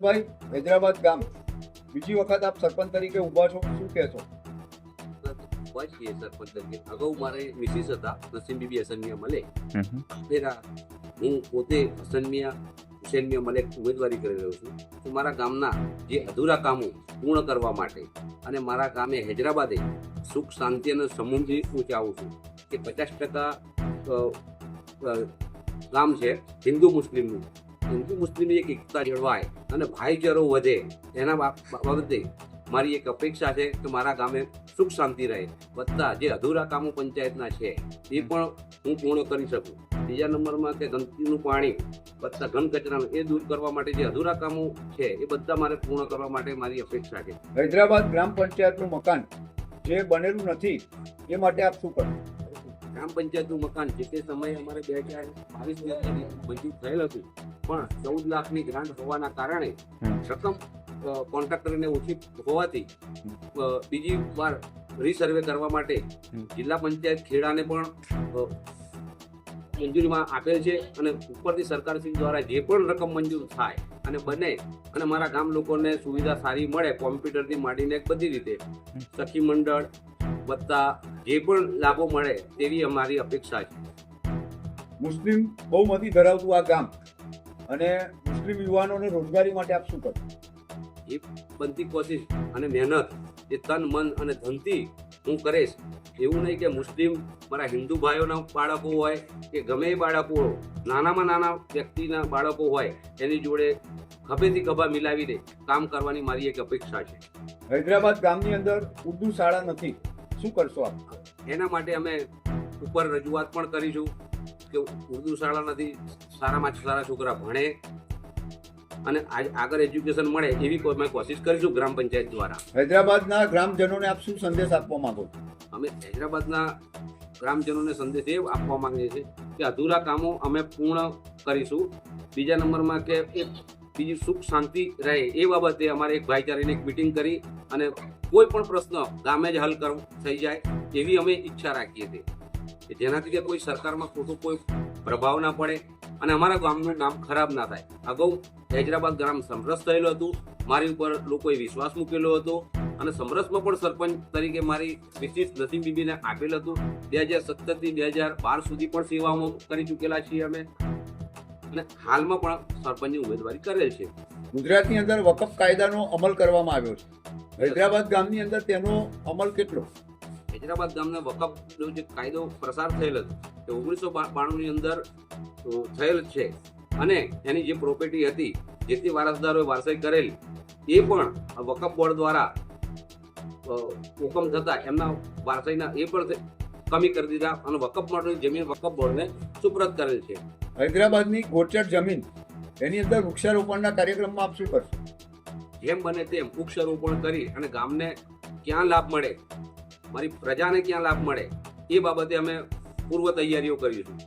ભાઈ હૈદરાબાદ ગામ. બીજી વખત આપ સરપંચ તરીકે ઊભા છો શું કહેશો? ઊભા છીએ સરપંચ તરીકે. અગાઉ મારે મિસિસ હતા નસીમ બીબી હસનમિયા મલે ફેરા હું પોતે હસનમિયા હુસેનમિયા મલેક ઉમેદવારી કરી રહ્યો છું. તો મારા ગામના જે અધૂરા કામો પૂર્ણ કરવા માટે અને મારા ગામે હૈદરાબાદે સુખ શાંતિ અને સમૃદ્ધિ હું ચાહું છું કે પચાસ ટકા ગામ છે હિન્દુ મુસ્લિમનું. હિન્દુ મુસ્લિમની એક એકતા જળવાય અને ભાઈચારો વધે એના બાબતે મારી એક અપેક્ષા છે કે મારા ગામે સુખ શાંતિ રહે. બધા જે અધૂરા કામો પંચાયતના છે એ પણ હું પૂર્ણ કરી શકું. બીજા નંબરમાં કે ગંદકીનું પાણી બધા ઘન કચરાનું એ દૂર કરવા માટે જે અધૂરા કામો છે એ બધા મારે પૂર્ણ કરવા માટે મારી અપેક્ષા છે. હૈદરાબાદ ગ્રામ પંચાયતનું મકાન જે બનેલું નથી એ માટે આપ શું કરો? ગ્રામ પંચાયતનું મકાન જે તે સમયે અમારે બે હજાર બાવીસ મંજૂર થયેલ હતું. પણ ચૌદ લાખની ગ્રાન્ટ હોવાના કારણે રકમ કોન્ટ્રાક્ટરને ઓછી હોવાથી બીજી વાર રીસર્વે કરવા માટે જિલ્લા પંચાયત ખેડાને પણ મંજૂરીમાં આપેલ છે અને ઉપરથી સરકારશ્રી દ્વારા જે પણ રકમ મંજૂર થાય અને બને અને મારા ગામ લોકોને સુવિધા સારી મળે કોમ્પ્યુટરથી માંડીને બધી રીતે સખી મંડળ વત્તા જે પણ લાભો મળે તેવી અમારી અપેક્ષા છે. મુસ્લિમ બહુમતી ધરાવતું આ ગામ અને મુસ્લિમ યુવાનોને રોજગારી માટે આપ શું કરો? એ બનતી કોશિશ અને મહેનત એ તન મન અને ધનથી હું કરીશ. એવું નહીં કે મુસ્લિમ મારા હિન્દુ ભાઈઓના બાળકો હોય કે ગમે એ બાળકો નાનામાં નાના વ્યક્તિના બાળકો હોય એની જોડે ખભેથી ખભા મિલાવીને કામ કરવાની મારી એક અપેક્ષા છે. હૈદરાબાદ ગામની અંદર ઉર્દુ શાળા નથી. શું કરશો આપ? એના માટે અમે ઉપર રજૂઆત પણ કરીશું. કે ઉર્દુ શાળા નથી સારામાં સારા છોકરા ભણે અને આગળ એજ્યુકેશન મળે એવી અમે કોશિશ કરીશું ગ્રામ પંચાયત દ્વારા. હૈદરાબાદના ગ્રામજનોને આપ શું સંદેશ આપવા માંગો છો? અમે હૈદરાબાદના ગ્રામજનોને સંદેશ એ આપવા માંગીએ છીએ કે અધૂરા કામો અમે પૂર્ણ કરીશું. બીજા નંબરમાં કે એક બીજી સુખ શાંતિ રહે એ બાબતે અમારે એક ભાઈચારીને એક મિટિંગ કરી અને કોઈ પણ પ્રશ્ન ગામે જ હલ કરવો થઈ જાય એવી અમે ઈચ્છા રાખીએ છીએ. કે જેનાથી કે કોઈ સરકારમાં ખોટો કોઈ પ્રભાવ ના પડે અને અમારા ગામનું નામ ખરાબ ના થાય. અગાઉ હૈદરાબાદ ગ્રામ સમરસ થયેલું હતું. મારી ઉપર લોકોએ વિશ્વાસ મૂકેલો હતો અને સમરસમાં પણ સરપંચ તરીકે મારી વિશિષ્ટ નસીમ બીબીને આપેલ હતું. બે હજાર સત્તરથી બે હજાર બાર સુધી પણ સેવાઓ કરી ચૂકેલા છીએ અમે. અને હાલમાં પણ સરપંચની ઉમેદવારી કરેલ છે. ગુજરાતની અંદર વકફ કાયદાનો અમલ કરવામાં આવ્યો છે. હૈદરાબાદ ગામની અંદર તેનો અમલ કેટલો? હૈદરાબાદ ગામના વકફનો જે કાયદો પ્રસાર થયેલ હતો તે ઓગણીસો બાણુંની અંદર થયેલ છે. અને એની જે પ્રોપર્ટી હતી જે તે વારસદારોએ વારસાઈ કરેલ એ પણ વકફ બોર્ડ દ્વારા હુકમ થતા એમના વારસાઈના એ પણ કમી કરી દીધા અને વકફ માટેની જમીન વકફ બોર્ડને સુપ્રત કરેલ છે. હૈદરાબાદની ગોચર જમીન એની અંદર વૃક્ષારોપણના કાર્યક્રમમાં આપ શું કરશો? જેમ બને તેમ વૃક્ષારોપણ કરી અને ગામને ક્યાં લાભ મળે? મારી પ્રજાને ક્યાં લાભ મળે એ બાબતે અમે પૂર્વ તૈયારીઓ કરીશું.